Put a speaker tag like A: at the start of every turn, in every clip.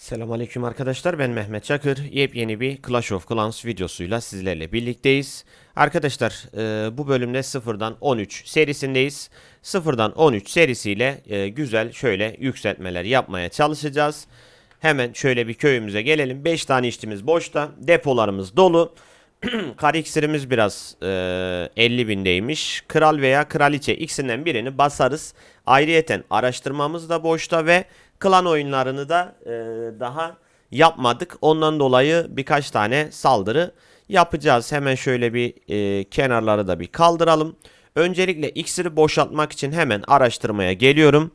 A: Selamünaleyküm arkadaşlar ben Mehmet Çakır. Yepyeni bir Clash of Clans videosuyla sizlerle birlikteyiz. Arkadaşlar e, bu bölümde sıfırdan 13 serisindeyiz. Sıfırdan 13 serisiyle e, güzel şöyle yükseltmeler yapmaya çalışacağız. Hemen şöyle bir köyümüze gelelim. 5 tane işçimiz boşta. Depolarımız dolu. Kar iksirimiz biraz e, 50 bindeymiş. Kral veya kraliçe ikisinden birini basarız. Ayrıyeten araştırmamız da boşta ve klan oyunlarını da e, daha yapmadık. Ondan dolayı birkaç tane saldırı yapacağız. Hemen şöyle bir e, kenarları da bir kaldıralım. Öncelikle iksiri boşaltmak için hemen araştırmaya geliyorum.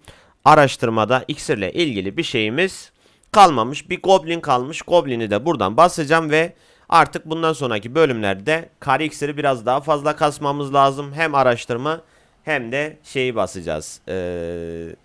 A: Araştırmada iksirle ilgili bir şeyimiz kalmamış. Bir goblin kalmış. Goblin'i de buradan basacağım ve artık bundan sonraki bölümlerde kar iksiri biraz daha fazla kasmamız lazım. Hem araştırma hem de şeyi basacağız. Eee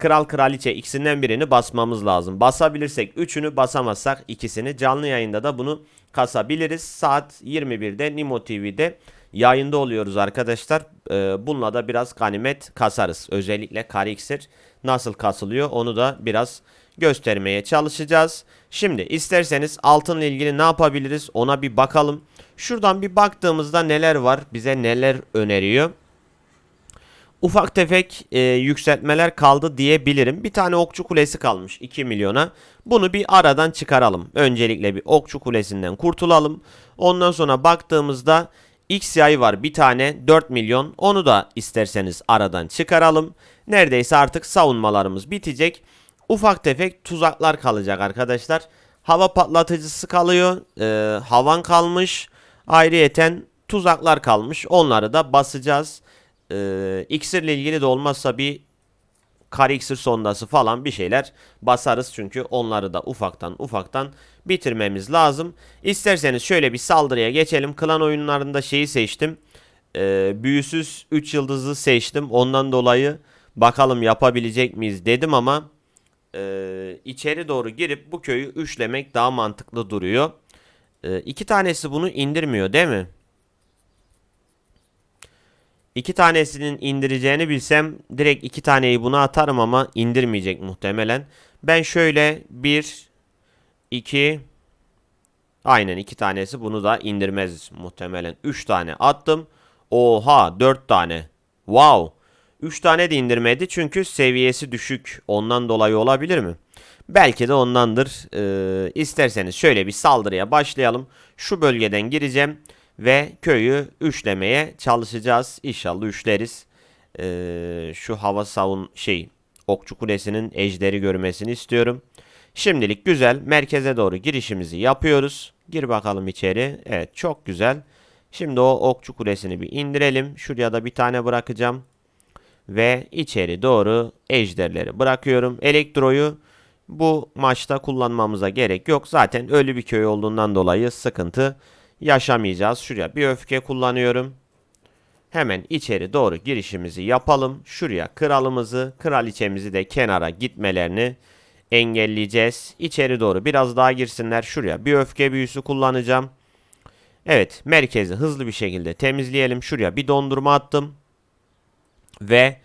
A: Kral kraliçe ikisinden birini basmamız lazım. Basabilirsek üçünü basamazsak ikisini. Canlı yayında da bunu kasabiliriz. Saat 21'de Nimo TV'de yayında oluyoruz arkadaşlar. Ee, bununla da biraz ganimet kasarız. Özellikle kariksir nasıl kasılıyor onu da biraz göstermeye çalışacağız. Şimdi isterseniz altınla ilgili ne yapabiliriz ona bir bakalım. Şuradan bir baktığımızda neler var bize neler öneriyor. Ufak tefek e, yükseltmeler kaldı diyebilirim. Bir tane okçu kulesi kalmış 2 milyona. Bunu bir aradan çıkaralım. Öncelikle bir okçu kulesinden kurtulalım. Ondan sonra baktığımızda X yay var bir tane 4 milyon. Onu da isterseniz aradan çıkaralım. Neredeyse artık savunmalarımız bitecek. Ufak tefek tuzaklar kalacak arkadaşlar. Hava patlatıcısı kalıyor. E, havan kalmış. Ayrıyeten tuzaklar kalmış. Onları da basacağız. Ee, iksirle ilgili de olmazsa bir kar iksir sondası falan bir şeyler basarız. Çünkü onları da ufaktan ufaktan bitirmemiz lazım. İsterseniz şöyle bir saldırıya geçelim. Klan oyunlarında şeyi seçtim. Ee, büyüsüz 3 yıldızı seçtim. Ondan dolayı bakalım yapabilecek miyiz dedim ama e, içeri doğru girip bu köyü üçlemek daha mantıklı duruyor. E, iki tanesi bunu indirmiyor değil mi? İki tanesinin indireceğini bilsem direkt iki taneyi buna atarım ama indirmeyecek muhtemelen. Ben şöyle bir, iki, aynen iki tanesi bunu da indirmez muhtemelen. Üç tane attım. Oha dört tane. Wow. Üç tane de indirmedi çünkü seviyesi düşük. Ondan dolayı olabilir mi? Belki de ondandır. Ee, isterseniz şöyle bir saldırıya başlayalım. Şu bölgeden gireceğim ve köyü üçlemeye çalışacağız. İnşallah üçleriz. Ee, şu hava savun şey Okçu Kulesi'nin ejderi görmesini istiyorum. Şimdilik güzel. Merkeze doğru girişimizi yapıyoruz. Gir bakalım içeri. Evet çok güzel. Şimdi o Okçu Kulesi'ni bir indirelim. Şuraya da bir tane bırakacağım. Ve içeri doğru ejderleri bırakıyorum. Elektroyu bu maçta kullanmamıza gerek yok. Zaten ölü bir köy olduğundan dolayı sıkıntı yaşamayacağız. Şuraya bir öfke kullanıyorum. Hemen içeri doğru girişimizi yapalım. Şuraya kralımızı, kraliçemizi de kenara gitmelerini engelleyeceğiz. İçeri doğru biraz daha girsinler. Şuraya bir öfke büyüsü kullanacağım. Evet merkezi hızlı bir şekilde temizleyelim. Şuraya bir dondurma attım. Ve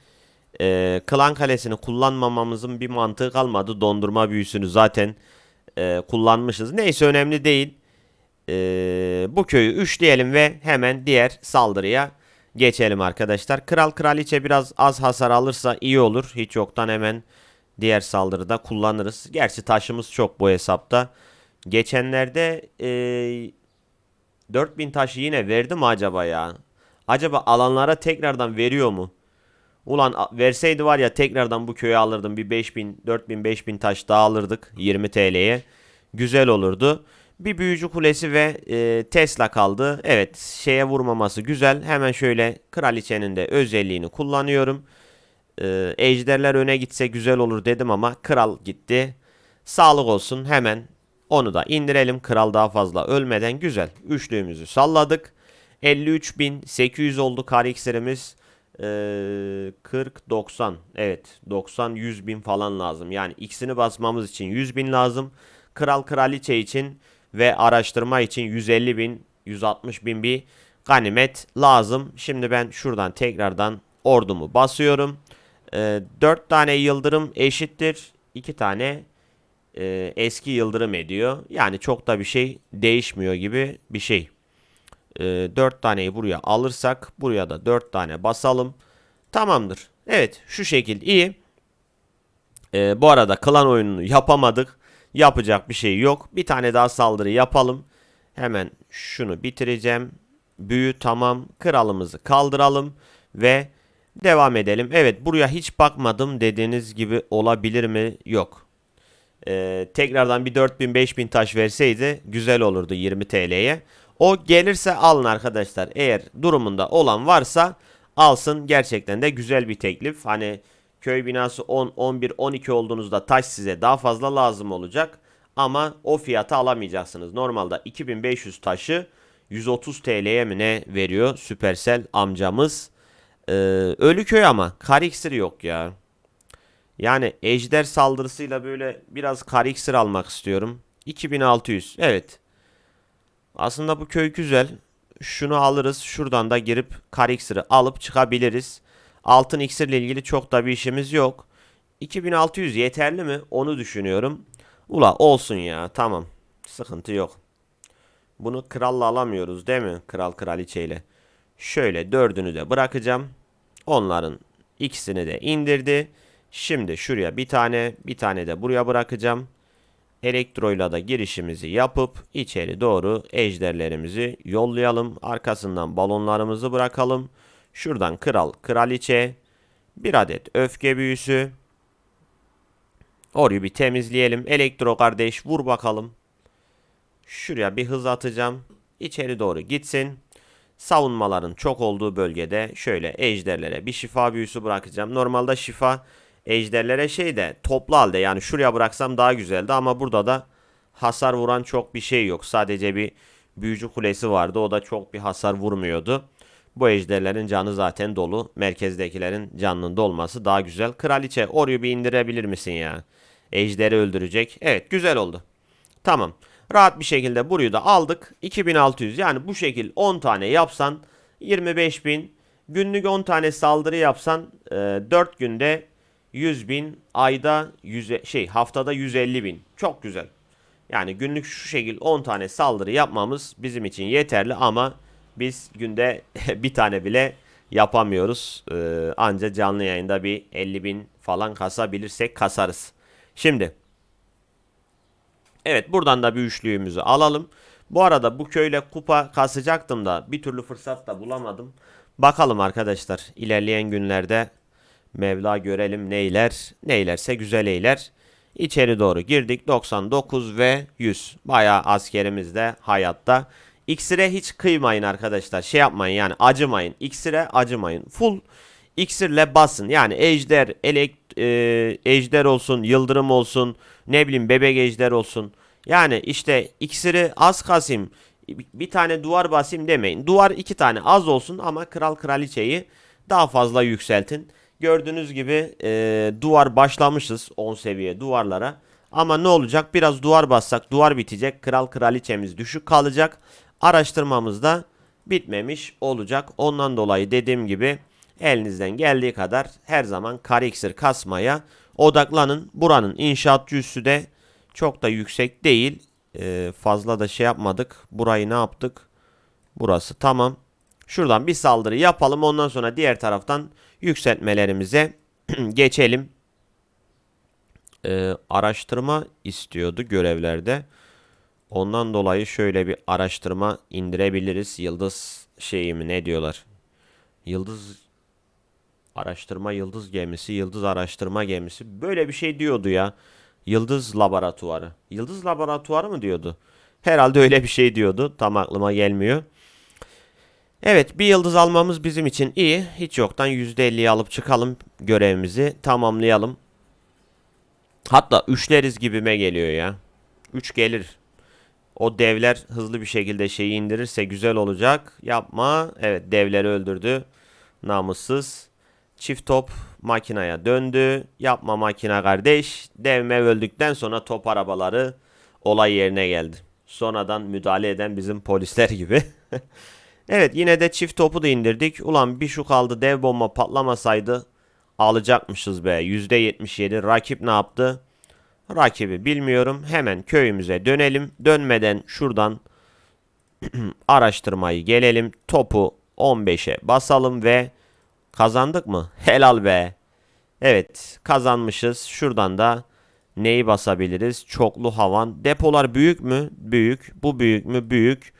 A: e, klan kalesini kullanmamamızın bir mantığı kalmadı. Dondurma büyüsünü zaten e, kullanmışız. Neyse önemli değil e, bu köyü üçleyelim ve hemen diğer saldırıya geçelim arkadaşlar. Kral kraliçe biraz az hasar alırsa iyi olur. Hiç yoktan hemen diğer saldırıda kullanırız. Gerçi taşımız çok bu hesapta. Geçenlerde e, 4000 taşı yine verdi mi acaba ya? Acaba alanlara tekrardan veriyor mu? Ulan verseydi var ya tekrardan bu köyü alırdım. Bir 5000, 4000, 5000 taş daha alırdık 20 TL'ye. Güzel olurdu. Bir büyücü kulesi ve e, Tesla kaldı. Evet şeye vurmaması güzel. Hemen şöyle kraliçenin de özelliğini kullanıyorum. E, ejderler öne gitse güzel olur dedim ama kral gitti. Sağlık olsun hemen onu da indirelim. Kral daha fazla ölmeden güzel. Üçlüğümüzü salladık. 53.800 oldu kar iksirimiz. Ee, 40 90 evet 90 100 bin falan lazım yani ikisini basmamız için 100 bin lazım kral kraliçe için ve araştırma için 150 bin 160 bin bir ganimet lazım. Şimdi ben şuradan tekrardan ordumu basıyorum. Ee, 4 tane yıldırım eşittir. 2 tane e, eski yıldırım ediyor. Yani çok da bir şey değişmiyor gibi bir şey. E, 4 taneyi buraya alırsak buraya da 4 tane basalım. Tamamdır. Evet şu şekil iyi. E, bu arada klan oyununu yapamadık. Yapacak bir şey yok. Bir tane daha saldırı yapalım. Hemen şunu bitireceğim. Büyü tamam. Kralımızı kaldıralım ve devam edelim. Evet buraya hiç bakmadım dediğiniz gibi olabilir mi? Yok. Ee, tekrardan bir 4000 5000 taş verseydi güzel olurdu 20 TL'ye. O gelirse alın arkadaşlar. Eğer durumunda olan varsa alsın. Gerçekten de güzel bir teklif. Hani köy binası 10, 11, 12 olduğunuzda taş size daha fazla lazım olacak. Ama o fiyata alamayacaksınız. Normalde 2500 taşı 130 TL'ye mi ne veriyor Supercell amcamız. Ee, ölü köy ama kar yok ya. Yani ejder saldırısıyla böyle biraz kar iksir almak istiyorum. 2600 evet. Aslında bu köy güzel. Şunu alırız. Şuradan da girip kar alıp çıkabiliriz. Altın iksirle ilgili çok da bir işimiz yok. 2600 yeterli mi? Onu düşünüyorum. Ula olsun ya tamam. Sıkıntı yok. Bunu kralla alamıyoruz değil mi? Kral kraliçeyle. Şöyle dördünü de bırakacağım. Onların ikisini de indirdi. Şimdi şuraya bir tane bir tane de buraya bırakacağım. Elektroyla da girişimizi yapıp içeri doğru ejderlerimizi yollayalım. Arkasından balonlarımızı bırakalım. Şuradan kral kraliçe bir adet öfke büyüsü. Orayı bir temizleyelim. Elektro kardeş vur bakalım. Şuraya bir hız atacağım. İçeri doğru gitsin. Savunmaların çok olduğu bölgede şöyle ejderlere bir şifa büyüsü bırakacağım. Normalde şifa ejderlere şey de toplu halde yani şuraya bıraksam daha güzeldi ama burada da hasar vuran çok bir şey yok. Sadece bir büyücü kulesi vardı. O da çok bir hasar vurmuyordu. Bu ejderlerin canı zaten dolu. Merkezdekilerin canının dolması daha güzel. Kraliçe orayı bir indirebilir misin ya? Ejderi öldürecek. Evet güzel oldu. Tamam. Rahat bir şekilde burayı da aldık. 2600 yani bu şekil 10 tane yapsan 25.000 günlük 10 tane saldırı yapsan e, 4 günde 100 bin ayda 100, şey haftada 150 bin çok güzel. Yani günlük şu şekil 10 tane saldırı yapmamız bizim için yeterli ama biz günde bir tane bile yapamıyoruz. Ee, anca canlı yayında bir 50 bin falan kasabilirsek kasarız. Şimdi Evet buradan da bir üçlüğümüzü alalım. Bu arada bu köyle kupa kasacaktım da bir türlü fırsat da bulamadım. Bakalım arkadaşlar ilerleyen günlerde Mevla görelim neyler. Neylerse güzel eyler. İçeri doğru girdik. 99 ve 100. Bayağı askerimiz de hayatta. İksire hiç kıymayın arkadaşlar. Şey yapmayın yani acımayın. İksire acımayın. Full iksirle basın. Yani ejder, elekt, e, ejder olsun, yıldırım olsun, ne bileyim bebek ejder olsun. Yani işte iksiri az kasayım, bir tane duvar basayım demeyin. Duvar iki tane az olsun ama kral kraliçeyi daha fazla yükseltin. Gördüğünüz gibi e, duvar başlamışız 10 seviye duvarlara. Ama ne olacak? Biraz duvar bassak duvar bitecek. Kral kraliçemiz düşük kalacak. Araştırmamız da bitmemiş olacak. Ondan dolayı dediğim gibi elinizden geldiği kadar her zaman kare iksir kasmaya odaklanın. Buranın inşaatçı üssü de çok da yüksek değil. Ee, fazla da şey yapmadık. Burayı ne yaptık? Burası tamam. Şuradan bir saldırı yapalım. Ondan sonra diğer taraftan yükseltmelerimize geçelim. Ee, araştırma istiyordu görevlerde. Ondan dolayı şöyle bir araştırma indirebiliriz. Yıldız şeyi mi ne diyorlar? Yıldız araştırma yıldız gemisi, yıldız araştırma gemisi. Böyle bir şey diyordu ya. Yıldız laboratuvarı. Yıldız laboratuvarı mı diyordu? Herhalde öyle bir şey diyordu. Tam aklıma gelmiyor. Evet bir yıldız almamız bizim için iyi. Hiç yoktan %50'yi alıp çıkalım görevimizi tamamlayalım. Hatta üçleriz gibime geliyor ya. 3 gelir. O devler hızlı bir şekilde şeyi indirirse güzel olacak. Yapma. Evet devleri öldürdü. Namussuz. Çift top makinaya döndü. Yapma makina kardeş. Devme öldükten sonra top arabaları olay yerine geldi. Sonradan müdahale eden bizim polisler gibi. evet yine de çift topu da indirdik. Ulan bir şu kaldı dev bomba patlamasaydı alacakmışız be. %77 rakip ne yaptı? Rakibi bilmiyorum. Hemen köyümüze dönelim. Dönmeden şuradan araştırmayı gelelim. Topu 15'e basalım ve kazandık mı? Helal be. Evet kazanmışız. Şuradan da neyi basabiliriz? Çoklu havan. Depolar büyük mü? Büyük. Bu büyük mü? Büyük.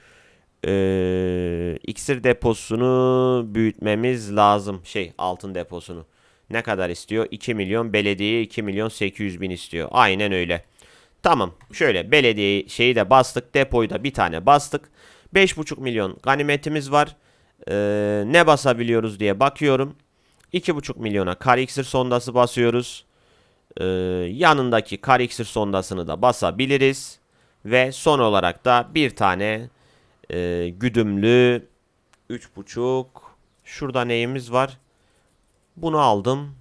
A: Ee, iksir deposunu büyütmemiz lazım. Şey altın deposunu. Ne kadar istiyor? 2 milyon. Belediye 2 milyon 800 bin istiyor. Aynen öyle. Tamam. Şöyle belediye şeyi de bastık. Depoyu da bir tane bastık. 5,5 milyon ganimetimiz var. Ee, ne basabiliyoruz diye bakıyorum. 2,5 milyona kar sondası basıyoruz. Ee, yanındaki kar sondasını da basabiliriz. Ve son olarak da bir tane e, güdümlü 3,5 şurada neyimiz var? Bunu aldım.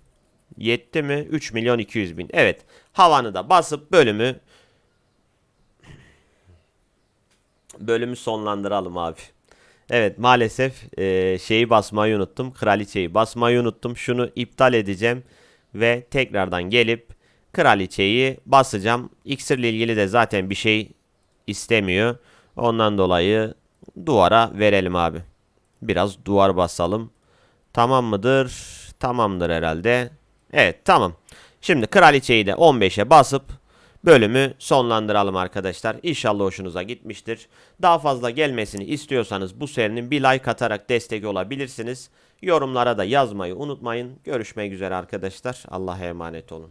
A: Yetti mi? 3 milyon 200 bin. Evet. Havanı da basıp bölümü bölümü sonlandıralım abi. Evet maalesef e, şeyi basmayı unuttum. Kraliçeyi basmayı unuttum. Şunu iptal edeceğim. Ve tekrardan gelip kraliçeyi basacağım. İksirle ilgili de zaten bir şey istemiyor. Ondan dolayı duvara verelim abi. Biraz duvar basalım. Tamam mıdır? Tamamdır herhalde. Evet tamam. Şimdi kraliçeyi de 15'e basıp bölümü sonlandıralım arkadaşlar. İnşallah hoşunuza gitmiştir. Daha fazla gelmesini istiyorsanız bu serinin bir like atarak destek olabilirsiniz. Yorumlara da yazmayı unutmayın. Görüşmek üzere arkadaşlar. Allah'a emanet olun.